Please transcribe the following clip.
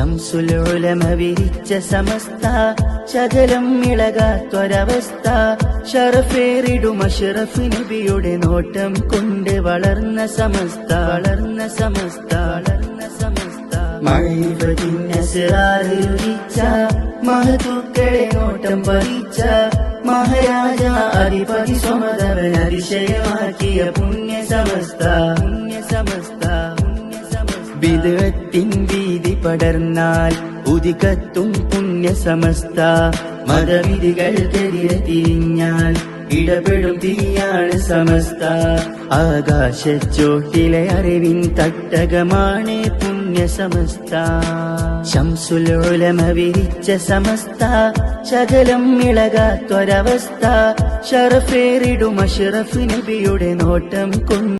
ശംസുലുലമ വിരിച്ച സമസ്ത ശകലം ഇളകാത്തൊരവസ്ഥ ഷറഫേറിടും അഷറഫ് നബിയുടെ നോട്ടം കൊണ്ട് വളർന്ന സമസ്ത വളർന്ന സമസ്ത വളർന്ന സമസ്ത. മഴിച്ച മഹതുക്കളെ നോട്ടം പറിച്ച മഹാരാജ അധിപതി സ്വമതവൻ അതിശയമാക്കിയ പുണ്യ സമസ്ത സമസ്ത വിദഗത്തിൻ വീതി പടർന്നാൽ ഉദികത്തും പുണ്യ സമസ്ത മതവിധികൾക്കെതിരെ തിരിഞ്ഞാൽ ഇടപെടും തീയാണ് സമസ്ത. ആകാശച്ചോട്ടിലെ അറിവിൻ തട്ടകമാണ് പുണ്യ സമസ്ത ശംസുലോലമവിരിച്ച സമസ്ത ശകലം ഇളകാത്തൊരവസ്ഥ ഷറഫേറിടും അഷറഫ് നബിയുടെ നോട്ടം കൊണ്ട്